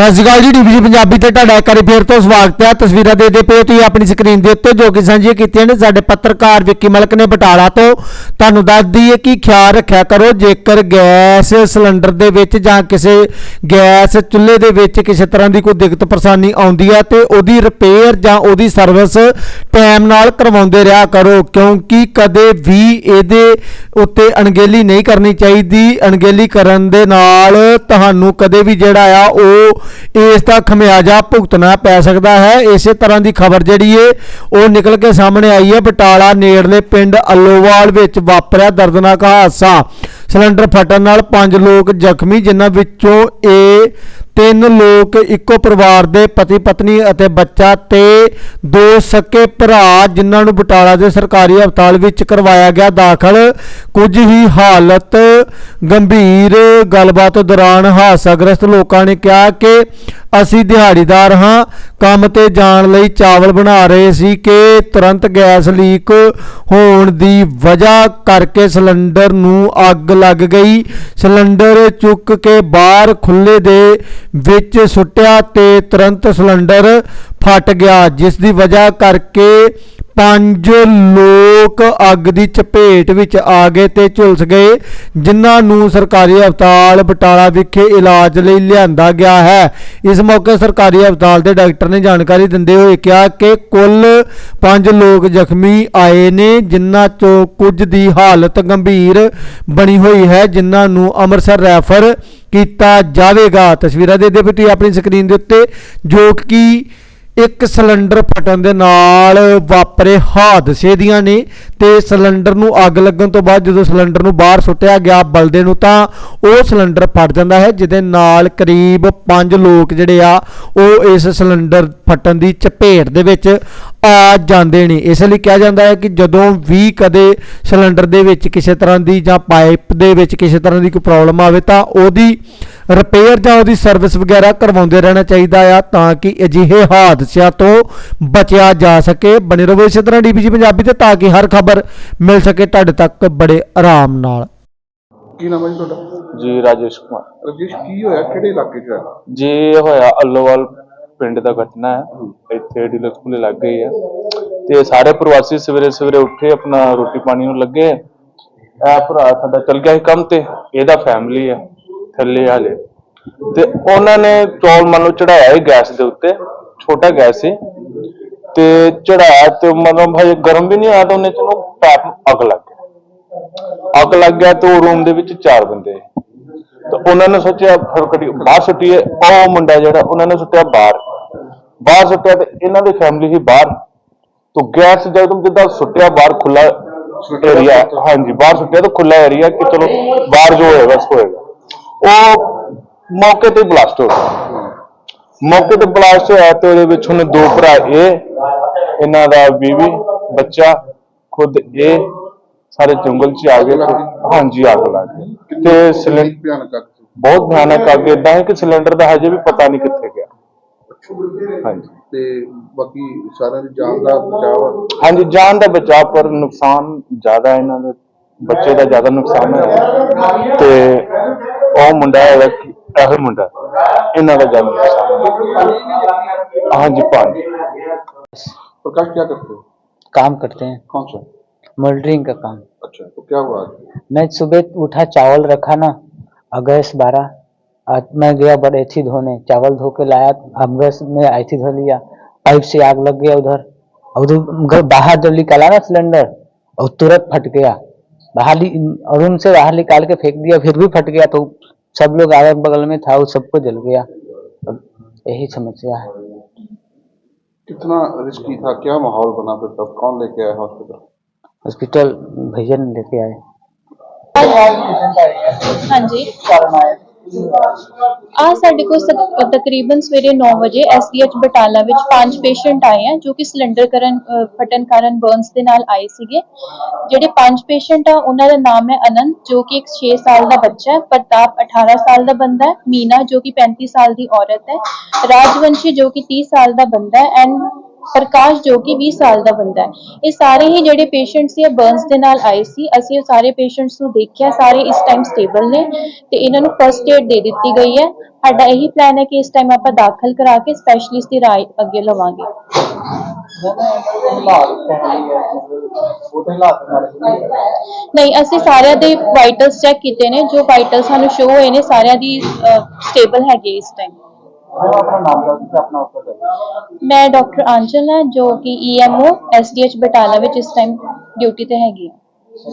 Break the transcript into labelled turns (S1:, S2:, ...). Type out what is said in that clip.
S1: ਸਤਿ ਸ਼੍ਰੀ ਅਕਾਲ ਜੀ ਡੀਬੀਜੀ ਪੰਜਾਬੀ ਤੇ ਤੁਹਾਡਾ ਇੱਕ ਵਾਰੀ ਫੇਰ ਤੋਂ ਸਵਾਗਤ ਹੈ। ਤਸਵੀਰਾਂ ਦੇ ਦੇ ਪਏ ਤੁਸੀਂ ਆਪਣੀ ਸਕਰੀਨ ਦੇ ਉੱਤੇ ਜੋ ਕਿ ਸਾਂਝੀਆਂ ਕੀਤੀਆਂ ਨੇ ਸਾਡੇ ਪੱਤਰਕਾਰ ਵਿੱਕੀ ਮਲਕ ਨੇ ਬਟਾਲਾ ਤੋਂ। ਤੁਹਾਨੂੰ ਦੱਸਦੀ ਹੈ ਕਿ ਖਿਆਲ ਰੱਖਿਆ ਕਰੋ, ਜੇਕਰ ਗੈਸ ਸਿਲੰਡਰ ਦੇ ਵਿੱਚ ਜਾਂ ਕਿਸੇ ਗੈਸ ਚੁੱਲ੍ਹੇ ਦੇ ਵਿੱਚ ਕਿਸੇ ਤਰ੍ਹਾਂ ਦੀ ਕੋਈ ਦਿੱਕਤ ਪਰੇਸ਼ਾਨੀ ਆਉਂਦੀ ਹੈ ਤੇ ਉਹਦੀ ਰਿਪੇਅਰ ਜਾਂ ਉਹਦੀ ਸਰਵਿਸ ਟਾਈਮ ਨਾਲ ਕਰਵਾਉਂਦੇ ਰਿਹਾ ਕਰੋ, ਕਿਉਂਕਿ ਕਦੇ ਵੀ ਇਹਦੇ ਉੱਤੇ ਅਣਗਹਿਲੀ ਨਹੀਂ ਕਰਨੀ ਚਾਹੀਦੀ। ਅਣਗਹਿਲੀ ਕਰਨ ਦੇ ਨਾਲ ਤੁਹਾਨੂੰ ਕਦੇ ਵੀ ਜਿਹੜਾ ਆ, ਉਹ ਇਸ ਦਾ ਖਮਿਆਜਾ ਭੁਗਤਣਾ ਪੈ ਸਕਦਾ ਹੈ। ਇਸੇ ਤਰ੍ਹਾਂ ਦੀ ਖਬਰ ਜਿਹੜੀ ਏ, ਉਹ ਨਿਕਲ ਕੇ ਸਾਹਮਣੇ ਆਈ ਹੈ। ਬਟਾਲਾ ਨੇੜਲੇ ਪਿੰਡ ਅੱਲੋਵਾਲ ਵਿੱਚ ਵਾਪਰਿਆ ਦਰਦਨਾਕ ਹਾਦਸਾ। ਸਿਲੰਡਰ ਫਟਣ ਨਾਲ ਪੰਜ ਲੋਕ ਜ਼ਖਮੀ, ਜਿਨ੍ਹਾਂ ਵਿੱਚੋਂ ਇਹ ਤਿੰਨ ਲੋਕ ਇੱਕੋ ਪਰਿਵਾਰ ਦੇ ਪਤੀ ਪਤਨੀ ਅਤੇ ਬੱਚਾ ਤੇ ਦੋ ਸਕੇ ਭਰਾ, ਜਿਨ੍ਹਾਂ ਨੂੰ ਬਟਾਲਾ ਦੇ ਸਰਕਾਰੀ ਹਸਪਤਾਲ ਵਿੱਚ ਕਰਵਾਇਆ ਗਿਆ ਦਾਖਲ। ਕੁਝ ਹੀ ਹਾਲਤ ਗੰਭੀਰ ਗੱਲਬਾਤ ਦੌਰਾਨ ਹਾਦਸਾਗ੍ਰਸਤ ਲੋਕਾਂ ਨੇ ਕਿਹਾ ਕਿ ਅਸੀਂ ਦਿਹਾੜੀਦਾਰ ਹਾਂ। ਕੰਮ ਤੇ ਜਾਣ ਲਈ ਚਾਵਲ ਬਣਾ ਰਹੇ ਸੀ ਕਿ ਤੁਰੰਤ ਗੈਸ ਲੀਕ ਹੋਣ ਦੀ ਵਜ੍ਹਾ ਕਰਕੇ ਸਿਲੰਡਰ ਨੂੰ ਅੱਗ ਲੱਗ ਗਈ। ਸਿਲੰਡਰ ਚੁੱਕ ਕੇ ਬਾਹਰ ਖੁੱਲੇ ਦੇ ਵਿੱਚ ਸੁੱਟਿਆ ਤੇ ਤੁਰੰਤ ਸਿਲੰਡਰ ਫਟ ਗਿਆ, ਜਿਸ ਦੀ ਵਜ੍ਹਾ ਕਰਕੇ ਪੰਜ ਲੋਕ ਅੱਗ ਦੀ ਚਪੇਟ ਵਿੱਚ ਆ ਗਏ ਤੇ ਝੁਲਸ ਗਏ, ਜਿਨ੍ਹਾਂ ਨੂੰ ਸਰਕਾਰੀ ਹਸਪਤਾਲ ਬਟਾਲਾ ਵਿਖੇ ਇਲਾਜ ਲਈ ਲਿਆਂਦਾ ਗਿਆ ਹੈ। ਇਸ ਮੌਕੇ ਸਰਕਾਰੀ ਹਸਪਤਾਲ ਦੇ ਡਾਕਟਰ ਨੇ ਜਾਣਕਾਰੀ ਦਿੰਦੇ ਹੋਏ ਕਿਹਾ ਕਿ ਕੁੱਲ ਪੰਜ ਲੋਕ ਜ਼ਖਮੀ ਆਏ ਨੇ, ਜਿਨ੍ਹਾਂ ਚੋਂ ਕੁਝ ਦੀ ਹਾਲਤ ਗੰਭੀਰ ਬਣੀ ਹੋਈ ਹੈ, ਜਿਨ੍ਹਾਂ ਨੂੰ ਅੰਮ੍ਰਿਤਸਰ ਰੈਫਰ ਕੀਤਾ ਜਾਵੇਗਾ। ਤਸਵੀਰਾਂ ਦੇ ਦੇ ਤੁਸੀਂ ਆਪਣੀ ਸਕਰੀਨ ਦੇ ਉੱਤੇ, ਜੋ ਕਿ ਇੱਕ ਸਿਲੰਡਰ ਫਟਣ ਦੇ ਨਾਲ ਵਾਪਰੇ ਹਾਦਸੇ ਦੀਆਂ ਨੇ ਤੇ ਸਿਲੰਡਰ ਨੂੰ ਅੱਗ ਲੱਗਣ ਤੋਂ ਬਾਅਦ ਜਦੋਂ ਸਿਲੰਡਰ ਨੂੰ ਬਾਹਰ ਸੁੱਟਿਆ ਗਿਆ ਬਲਦੇ ਨੂੰ ਤਾਂ ਉਹ ਸਿਲੰਡਰ ਫਟ ਜਾਂਦਾ ਹੈ, ਜਿਹਦੇ ਨਾਲ ਕਰੀਬ 5 ਲੋਕ ਜਿਹੜੇ ਆ, ਉਹ ਇਸ ਸਿਲੰਡਰ ਫਟਣ ਦੀ ਚਪੇਟ ਦੇ ਵਿੱਚ ਆ ਜਾਂਦੇ ਨੇ। ਇਸ ਲਈ ਕਿਹਾ ਜਾਂਦਾ ਹੈ ਕਿ ਜਦੋਂ ਵੀ ਕਦੇ ਸਿਲੰਡਰ ਦੇ ਵਿੱਚ ਕਿਸੇ ਤਰ੍ਹਾਂ ਦੀ ਜਾਂ ਪਾਈਪ ਦੇ ਵਿੱਚ ਕਿਸੇ ਤਰ੍ਹਾਂ ਦੀ ਕੋਈ ਪ੍ਰੋਬਲਮ ਆਵੇ ਤਾਂ ਉਹਦੀ ਰਿਪੇਅਰ ਜਾਂ ਉਹਦੀ ਸਰਵਿਸ ਵਗੈਰਾ ਕਰਵਾਉਂਦੇ ਰਹਿਣਾ ਚਾਹੀਦਾ ਆ ਤਾਂ ਕਿ ਅਜਿਹੇ ਹਾਦਸਿਆਂ ਤੋਂ ਬਚਿਆ ਜਾ ਸਕੇ। ਬਣੇ ਰਹੋ ਇਸੇ ਤਰ੍ਹਾਂ ਡੀਬੀਜੀ ਪੰਜਾਬੀ ਤੇ ਤਾਂ ਕਿ ਹਰ ਖਬਰ ਮਿਲ ਸਕੇ। ਤੁਹਾਡੇ ਤੱਕ ਬੜੇ ਆਰਾਮ ਨਾਲ।
S2: ਕੀ ਨਾਮ ਹੈ ਜੀ ਤੁਹਾਡਾ?
S3: ਜੀ ਰਾਜੇਸ਼ ਕੁਮਾਰ।
S2: ਰਜੇਸ਼ ਕੀ ਹੋਇਆ? ਕਿਹੜੇ ਇਲਾਕੇ 'ਚ ਹੈ
S3: ਜੀ ਇਹ ਹੋਇਆ ਅੱਲੋਵਾਲ ਪਿੰਡ ਦਾ ਘਟਨਾ ਹੈ। ਇੱਥੇ ਡੀਲਕਸ ਪੁਲੇ ਲੱਗ ਗਈ ਹੈ ਤੇ ਸਾਰੇ ਪ੍ਰਵਾਸੀ ਸਵੇਰੇ ਸਵੇਰੇ ਉੱਠੇ ਆਪਣਾ ਰੋਟੀ ਪਾਣੀ ਨੂੰ ਲੱਗੇ। ਇਹ ਭਰਾ ਸਾਡਾ ਚਲ ਗਿਆ ਸੀ ਕੰਮ ਤੇ। ਇਹਦਾ ਫੈਮਿਲੀ ਹੈ ਥੱਲੇ ਹਾਲੇ। ਤੇ ਉਹਨਾਂ ਨੇ ਚੌਲ ਮੰਨ ਲਓ ਚੜਾਇਆ ਹੀ ਗੈਸ ਦੇ ਉੱਤੇ, ਛੋਟਾ ਗੈਸ ਸੀ। ਤੇ ਚੜਾਇਆ ਤੇ ਮਤਲਬ ਭਾਈ ਗਰਮ ਵੀ ਨਹੀਂ ਹੋਇਆ ਤਾਂ ਉਹਨੇ ਚ ਪੈਪ ਅੱਗ ਲੱਗ ਗਿਆ ਅੱਗ ਲੱਗ ਗਿਆ ਤੇ ਉਹ ਰੂਮ ਦੇ ਵਿੱਚ ਚਾਰ ਬੰਦੇ ਤੇ ਉਹਨਾਂ ਨੇ ਸੋਚਿਆ ਫਿਰ ਕਦੀ ਬਾਹਰ ਸੁੱਟੀਏ। ਉਹ ਮੁੰਡਾ ਜਿਹੜਾ, ਉਹਨਾਂ ਨੇ ਸੁੱਟਿਆ ਬਾਹਰ। ਬਾਹਰ ਸੁੱਟਿਆ ਤੇ ਇਹਨਾਂ ਦੀ ਫੈਮਿਲੀ ਸੀ ਬਾਹਰ। ਤਾਂ ਗੈਸ ਜਦੋਂ ਜਿੱਦਾਂ ਸੁੱਟਿਆ ਬਾਹਰ ਖੁੱਲਾ ਏਰੀਆ ਹਾਂਜੀ, ਬਾਹਰ ਸੁੱਟਿਆ ਤਾਂ ਖੁੱਲਾ ਏਰੀਆ ਕਿ ਚਲੋ ਬਾਹਰ ਜੋ ਹੋਏਗਾ ਸੋ ਹੋਏਗਾ। ਉਹ ਮੌਕੇ ਤੇ ਬਲਾਸਟ ਹੋ ਗਿਆ ਮੌਕੇ ਤੇ ਬਲਾਸਟ ਹੋਇਆ ਤੇ ਉਹਦੇ ਵਿੱਚ ਉਹਨੇ ਦੋ ਭਰਾ ਇਹ ਇਹਨਾਂ ਦਾ ਬੀਵੀ ਬੱਚਾ ਖੁਦ ਇਹ ਸਾਰੇ ਜੰਗਲ 'ਚ ਆ ਗਏ ਤੇ ਹਾਂਜੀ ਅੱਗ ਲੱਗ ਗਈ। ਤੇ ਸਿਲੰਡਰ
S2: ਭਿਆਨਕ ਅੱਗ ਸੀ?
S3: ਬਹੁਤ ਭਿਆਨਕ ਅੱਗ ਏਦਾਂ ਹੈ ਕਿ ਸਿਲੰਡਰ ਦਾ ਹਜੇ ਵੀ ਪਤਾ ਨਹੀਂ ਕਿੱਥੇ ਗਿਆ। ਹਾਂਜੀ।
S2: ਤੇ ਬਾਕੀ ਸਾਰਿਆਂ ਦੀ ਜਾਨ ਦਾ ਬਚਾਅ ਆ।
S3: ਹਾਂਜੀ ਜਾਨ ਦਾ ਬਚਾਅ ਪਰ ਨੁਕਸਾਨ ਜ਼ਿਆਦਾ ਇਹਨਾਂ ਦੇ ਬੱਚੇ ਦਾ ਜ਼ਿਆਦਾ ਨੁਕਸਾਨ ਹੋਇਆ ਤੇ ਉਹ ਮੁੰਡਾ ਹੈਗਾ ਕਿ- ਇਹੋ ਹੀ ਮੁੰਡਾ ਇਹਨਾਂ ਦਾ ਜ਼ਿਆਦਾ ਨੁਕਸਾਨ ਹੋਇਆ। ਹਾਂਜੀ ਪੰਜ
S2: प्रकाश क्या करते हो
S4: काम करते हैं
S2: कौन सा
S4: मोल्डरिंग का काम
S2: अच्छा तो क्या हुआ आज?
S4: मैं सुबह उठा चावल रखा ना और गैस बारह आज मैं गया बड़ेथी धोने चावल धो के लाया अब गैस में आईथी धो लिया पाइप से आग लग गया उधर और उधर घर बाहर जब निकाला ना सिलेंडर और तुरंत फट गया बाहर नि- रूम से बाहर निकाल के फेंक दिया फिर भी फट गया तो सब लोग आगे बगल में था वो सबको जल गया। यही समस्या है।
S2: कितना रिस्की था? क्या माहौल बना फिर तब? कौन लेके आया हॉस्पिटल
S4: हॉस्पिटल भैया ने लेके आए।
S5: ਹਾਂਜੀ ਆ ਸਾਡੇ ਕੋਲ ਸਕ- ਤਕਰੀਬਨ ਸਵੇਰੇ 9 ਵਜੇ ਐਸਡੀਐਚ ਬਟਾਲਾ ਵਿੱਚ ਪੰਜ ਪੇਸ਼ੈਂਟ ਆਏ ਆ ਜੋ ਕਿ ਸਿਲੰਡਰ ਕਰਨ ਅ, ਫਟਣ ਕਾਰਨ ਬਰਨਸ ਦੇ ਨਾਲ ਆਏ ਸੀਗੇ। ਜਿਹੜੇ ਪੰਜ ਪੇਸ਼ੈਂਟ ਆ ਉਹਨਾਂ ਦਾ ਨਾਮ ਹੈ ਅਨੰਤ ਜੋ ਕਿ ਇੱਕ 6 ਸਾਲ ਦਾ ਬੱਚਾ ਹੈ ਪ੍ਰਤਾਪ 18 ਸਾਲ ਦਾ ਬੰਦਾ ਹੈ ਮੀਨਾ ਜੋ ਕਿ 35 ਸਾਲ ਦੀ ਔਰਤ ਹੈ ਰਾਜਵੰਸ਼ੀ ਜੋ ਕਿ 30 ਸਾਲ ਦਾ ਬੰਦਾ ਹੈ ਐਂਡ ਪ੍ਰਕਾਸ਼ ਜੋ ਕਿ 20 ਸਾਲ ਦਾ ਬੰਦਾ ਹੈ। ਇਹ ਸਾਰੇ ਹੀ ਜਿਹੜੇ ਪੇਸ਼ੈਂਟਸ ਸੀ ਬਰਨਸ ਦੇ ਨਾਲ ਆਏ ਸੀ। ਅਸੀਂ ਉਹ ਸਾਰੇ ਪੇਸ਼ੈਂਟਸ ਨੂੰ ਦੇਖਿਆ, ਸਾਰੇ ਇਸ ਟਾਈਮ ਸਟੇਬਲ ਨੇ ਤੇ ਇਹਨਾਂ ਨੂੰ ਫਰਸਟ ਏਡ ਦੇ ਦਿੱਤੀ ਗਈ ਹੈ। ਸਾਡਾ ਇਹੀ ਪਲਾਨ ਹੈ ਕਿ ਇਸ ਟਾਈਮ ਆਪਾਂ ਦਾਖਲ ਕਰਾ ਕੇ ਸਪੈਸ਼ਲਿਸਟ ਦੀ ਰਾਏ ਅੱਗੇ ਲਵਾਂਗੇ। ਨਹੀਂ, ਅਸੀਂ ਸਾਰਿਆਂ ਦੇ ਵਾਈਟਲਸ ਚੈੱਕ ਕੀਤੇ ਨੇ। ਜੋ ਵਾਈਟਲ ਸਾਨੂੰ ਸ਼ੋ ਹੋਏ ਨੇ, ਸਾਰਿਆਂ ਦੀ ਸਟੇਬਲ ਹੈਗੇ ਇਸ ਟਾਈਮ ਮੈਂ ਡਾਕਟਰ ਆਂਚਲ ਹਾਂ, ਜੋ ਕਿ ਈਐਮਓ ਐਸਡੀਐਚ ਬਟਾਲਾ ਵਿੱਚ ਇਸ ਟਾਈਮ ਡਿਊਟੀ ਤੇ ਹੈਗੀ ਹਾਂ।